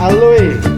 เ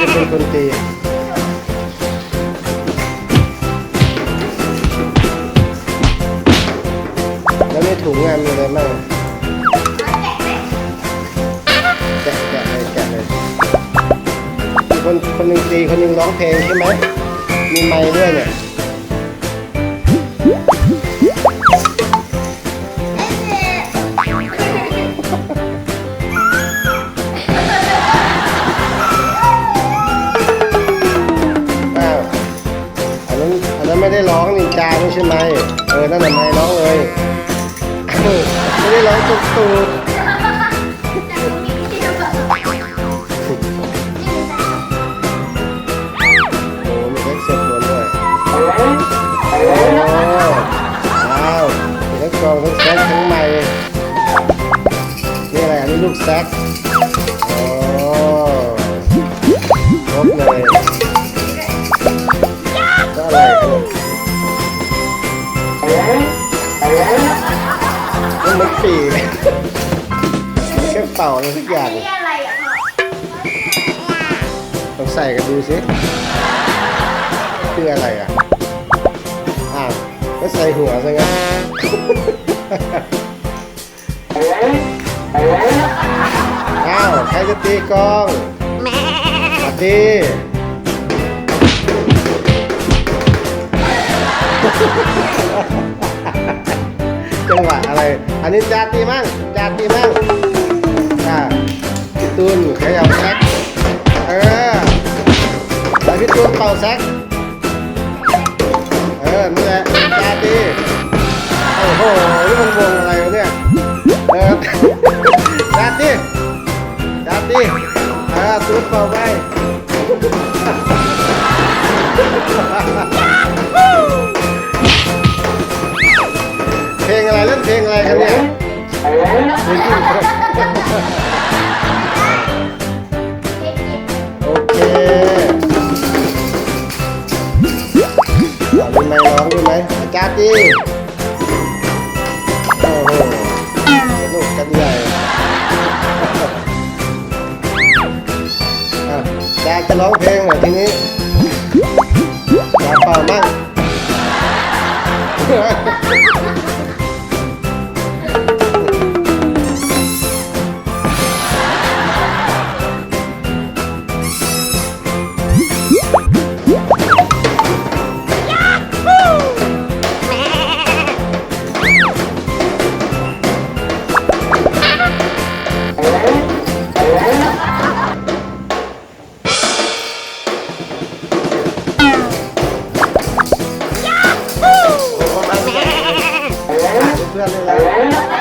จะเป็นคนตีแล้วในถุงงานมีอะไรบ้างแกะแกะเลยแกะเลยมีคนคนหนึ่งตีคนหนึ่งร้องเพลงใช่ไหมมีไม้ด้วยเนี่ย ไม่ได้ร้องนินจาไม่ใช่ไหมเออนั่นน่ะไม่ร้องเลยเออไม่ได้ร้องตุกตูดโอ้มีเล็กเสร็จหมดด้วยโอ้อ้าวมีทั้งกรองทั้งแซกทั้งไม้นี่อะไรอันนี้ลูกแซกโอ้ครบเลย ปีกมันแค่เป่าอะไรสักอย่างนี่อะไรอะพ่อลองใส่กันดูสิคืออะไรอะอ้าวก็ใส่หัวซะงั้นอ้าวใครจะตีกลองมาตี นนี้จาตีมั่งจาตีมั่งอ่าพี่ตูนเขยับแซกเออแล้วพี่ตูนเป่าแซกเออนั่แหละจาตีโอ้โหนี่มันวงอะไรวะเนี่ยเออจาตีจาตีเออตูนเป่าไป งอะไรเล่นเพลงอะไรครับเนี่ยโอเคเอาเป็นไมร้องด้ไหมอาจารย์ดีโอ้โหสนุกกันใหญ่อะอาจารย์จะร้องเพลงเหรอทีนี้มาเป่ามั่ง realidad.